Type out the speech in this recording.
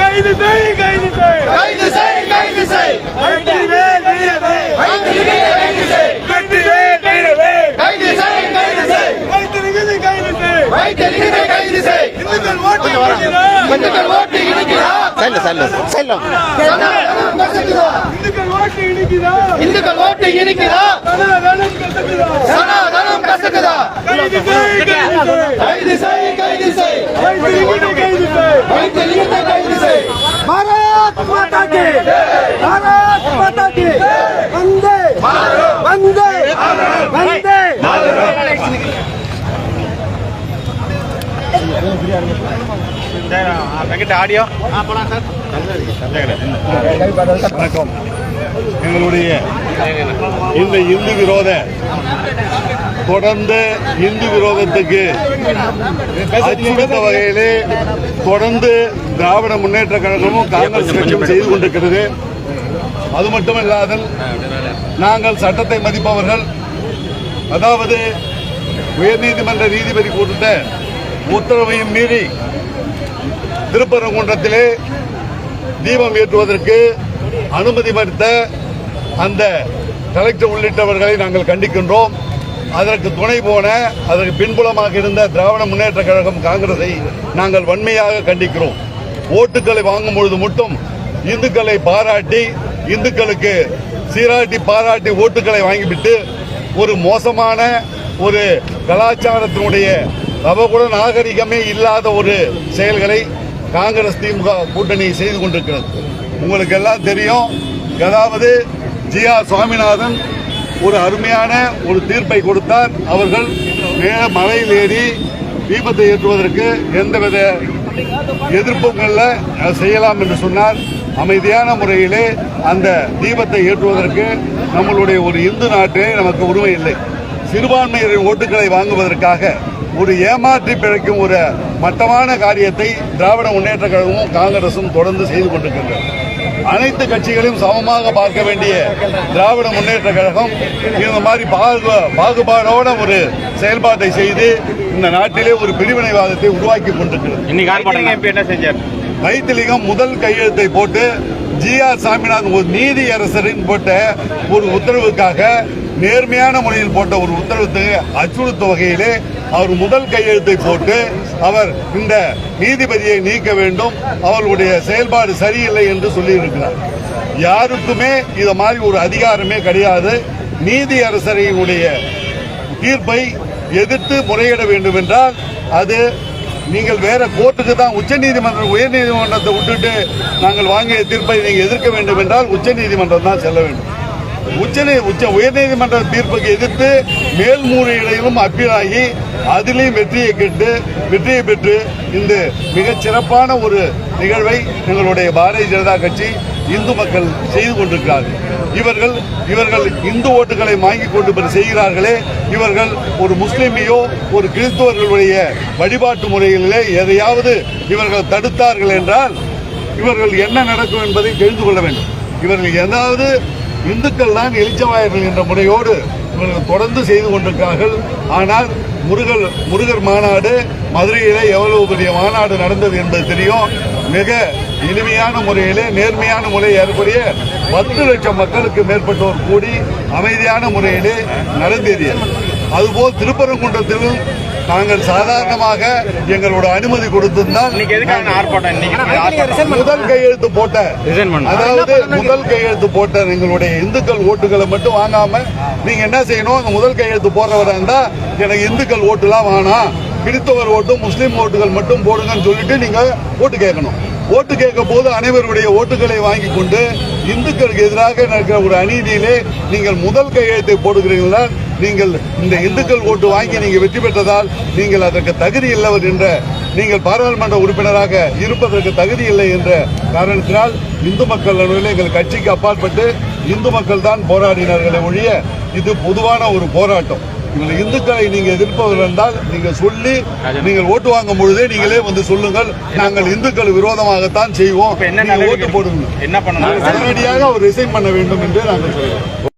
கைது செய் கைது செய் கைது செய் கைது செய் வெட்டிவே வீரவே வெட்டிவே கைது செய் வெட்டிவே வீரவே கைது செய் ஓட்டு சைல சைல சைலம். இந்துக்கள் ஓட்டு இனிக்குதா? சனாதனம் கசக்குதா? சனாதனம் கசக்குதா கைது செய் கைது செய் கைது செய் கைது செய் வைத்திலிங்கத்தை கைது செய் வைத்திலிங்கத்தை கைது செய் பாரத் மாதா கி பாரத் மாதா கி வந்தே வந்தே வந்தே ஆடியோ வணக்கம் எங்களுடைய இந்த இந்து விரோத தொடர்ந்து இந்து விரோதத்துக்கு அச்சுறுத்த வகையிலே தொடர்ந்து திராவிட முன்னேற்ற கழகமும் காங்கிரஸ் கட்சியும் செய்து கொண்டிருக்கிறது அது மட்டுமல்லாத நாங்கள் சட்டத்தை மதிப்பவர்கள் அதாவது உயர்நீதிமன்ற நீதிபதி கூட்டத்தை உத்தரவையும் மீறி திருப்பரங்குன்றத்திலே தீபம் ஏற்றுவதற்கு அனுமதி மறுத்த அந்த கலெக்டர் உள்ளிட்டவர்களை நாங்கள் கண்டிக்கின்றோம். அதற்கு துணை போன அதற்கு பின்புலமாக இருந்த திராவிட முன்னேற்ற கழகம் காங்கிரஸை நாங்கள் வன்மையாக கண்டிக்கிறோம். ஓட்டுக்களை வாங்கும் பொழுது மட்டும் இந்துக்களை பாராட்டி இந்துக்களுக்கு சீராட்டி பாராட்டி ஓட்டுக்களை வாங்கிவிட்டு ஒரு மோசமான ஒரு கலாச்சாரத்தினுடைய அவகுட நாகரிகமே இல்லாத ஒரு செயல்களை காங்கிரஸ் திமுக கூட்டணி செய்து கொண்டிருக்கிறது. உங்களுக்கு எல்லாம் தெரியும் அதாவது ஜி ஆர் சுவாமிநாதன் ஒரு அருமையான ஒரு தீர்ப்பை கொடுத்தார். அவர்கள் மேல மலையில் ஏறி தீபத்தை ஏற்றுவதற்கு எந்தவித எதிர்ப்பும் இல்லை. செய்யலாம் என்று சொன்னார். அமைதியான முறையிலே அந்த தீபத்தை ஏற்றுவதற்கு நம்மளுடைய ஒரு இந்து நாட்டிலே நமக்கு உரிமை இல்லை. சிறுபான்மையினரின் ஓட்டுகளை வாங்குவதற்காக ஒரு ஏமாற்றி பிழைக்கும் ஒரு மட்டமான காரியத்தை திராவிட முன்னேற்ற கழகமும் காங்கிரசும் தொடர்ந்து செய்து கொண்டிருக்கின்றன. அனைத்து கட்சிகளையும் சமமாக பார்க்க வேண்டிய திராவிட முன்னேற்ற கழகம் இந்த மாதிரி பாகு பாகுபாடோட ஒரு செயல்பாட்டை செய்து இந்த நாட்டிலே ஒரு பிரிவினைவாதத்தை உருவாக்கி கொண்டிருக்கிறது. வைத்திலிங்கம் முதல் கையெழுத்தை போட்டு ஜி ஆர் சாமிநாதன் ஒரு நீதி அரசரின் போட்ட ஒரு உத்தரவுக்காக நேர்மையான முறையில் போட்ட ஒரு உத்தரவுக்கு அச்சுறுத்த வகையிலே அவர் முதல் கையெழுத்தை போட்டு அவர் இந்த நீதிபதியை நீக்க வேண்டும் அவர்களுடைய செயல்பாடு சரியில்லை என்று சொல்லியிருக்கிறார். யாருக்குமே இதை மாதிரி ஒரு அதிகாரமே கிடையாது. நீதி அரசரையினுடைய தீர்ப்பை எதிர்த்து முறையிட வேண்டும் என்றால் அது நீங்கள் வேற கோர்ட்டுக்கு தான் உச்ச நீதிமன்றம் உயர் நீதிமன்றத்தை விட்டுட்டு நாங்கள் வாங்கிய தீர்ப்பை நீங்கள் எதிர்க்க வேண்டும் என்றால் உச்ச நீதிமன்றம் தான் செல்ல வேண்டும். உச்ச உச்ச உயர்நீதிமன்ற தீர்ப்புக்கு எதிர்த்து மேல்முறையீடையிலும் அப்பீலாகி அதிலையும் வெற்றியை கேட்டு வெற்றியை பெற்று இந்த மிகச் சிறப்பான ஒரு நிகழ்வை எங்களுடைய பாரதிய ஜனதா கட்சி இந்து மக்கள் செய்து கொண்டிருக்கிறார்கள். இவர்கள் இவர்கள் இந்து ஓட்டுகளை வாங்கி கொண்டு பிற செய்கிறார்களே இவர்கள் ஒரு முஸ்லீமையோ ஒரு கிறிஸ்துவர்களுடைய வழிபாட்டு முறையிலே எதையாவது இவர்கள் தடுத்தார்கள் என்றால் இவர்கள் என்ன நடக்கும் என்பதை தெரிந்து கொள்ள வேண்டும். இவர்கள் ஏதாவது இந்துக்கள் தான் எலிச்சவாயர்கள் என்ற முறையோடு இவர்கள் தொடர்ந்து செய்து கொண்டிருக்கிறார்கள். ஆனால் முருகர் முருகர் மாநாடு மதுரையிலே எவ்வளவு பெரிய மாநாடு நடந்தது என்பது தெரியும். மிக எளிமையான முறையிலே நேர்மையான முறை ஏற்படைய பத்து லட்சம் மக்களுக்கு மேற்பட்டோர் கூடி அமைதியான முறையிலே நடந்தேறியது. அதுபோல் திருப்பரங்குன்றத்திலும் நாங்கள் சாதாரணமாக எங்களோட அனுமதி கொடுத்திருந்தால் இன்னைக்கு எதுக்கான ஆர்ப்பாட்டம்? இன்னைக்கு முதல் கையெழுத்து போட்ட. அதாவது முதல் கையெழுத்து போட்ட எங்களுடைய இந்துக்கள் ஓட்டுகளை மட்டும் வாங்காம நீங்க என்ன செய்யணும்? அங்க முதல் கையெழுத்து போடுறவரா இருந்தா எனக்கு இந்துக்கள் ஓட்டுலாம் வேணாம். கிறிஸ்தவர் ஓட்டும் முஸ்லீம் ஓட்டுகள் மட்டும் போடுங்கன்னு சொல்லிட்டு நீங்க ஓட்டு கேட்கணும். ஓட்டு கேட்க போது அனைவருடைய ஓட்டுகளை வாங்கி கொண்டு இந்துக்களுக்கு எதிராக நடக்கிற ஒரு அநீதியிலே நீங்கள் முதல் கையெழுத்தை போடுகிறீர்களா நீங்கள் இந்த இந்துக்கள் ஓட்டு வாங்கி நீங்க வெற்றி பெற்றதால் நீங்கள் அதற்கு தகுதி இல்லவர் என்ற நீங்கள் பாராளுமன்ற உறுப்பினராக இருப்பதற்கு தகுதி இல்லை என்ற காரணத்தினால் இந்து மக்கள் நடுவில் எங்கள் கட்சிக்கு அப்பாற்பட்டு இந்து மக்கள் தான் போராடினார்களே ஒழிய இது பொதுவான ஒரு போராட்டம். நீங்கள் இந்துக்களை நீங்க எதிர்ப்பவர்கள் என்றால் நீங்க சொல்லி நீங்கள் ஓட்டு வாங்கும் பொழுதே நீங்களே வந்து சொல்லுங்கள். நாங்கள் இந்துக்கள் விரோதமாகத்தான் செய்வோம். ஓட்டு போடுங்க என்ன பண்ணணும்? உடனடியாக அவர் ரிசைன் பண்ண வேண்டும் என்று நாங்கள் சொல்கிறோம்.